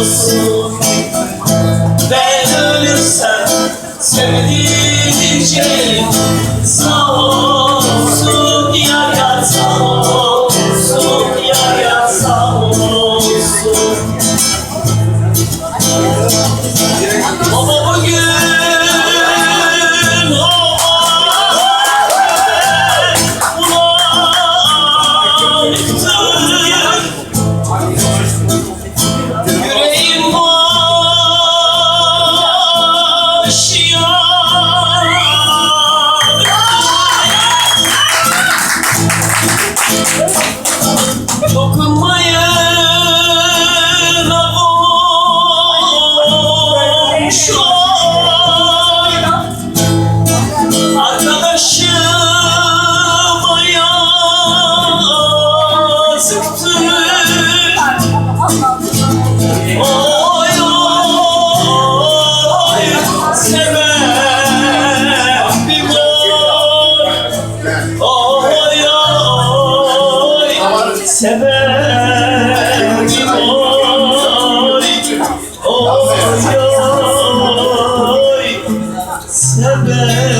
olsun Ben ölürsem sevdiğim Sebebim oy, oy, oy Sebebim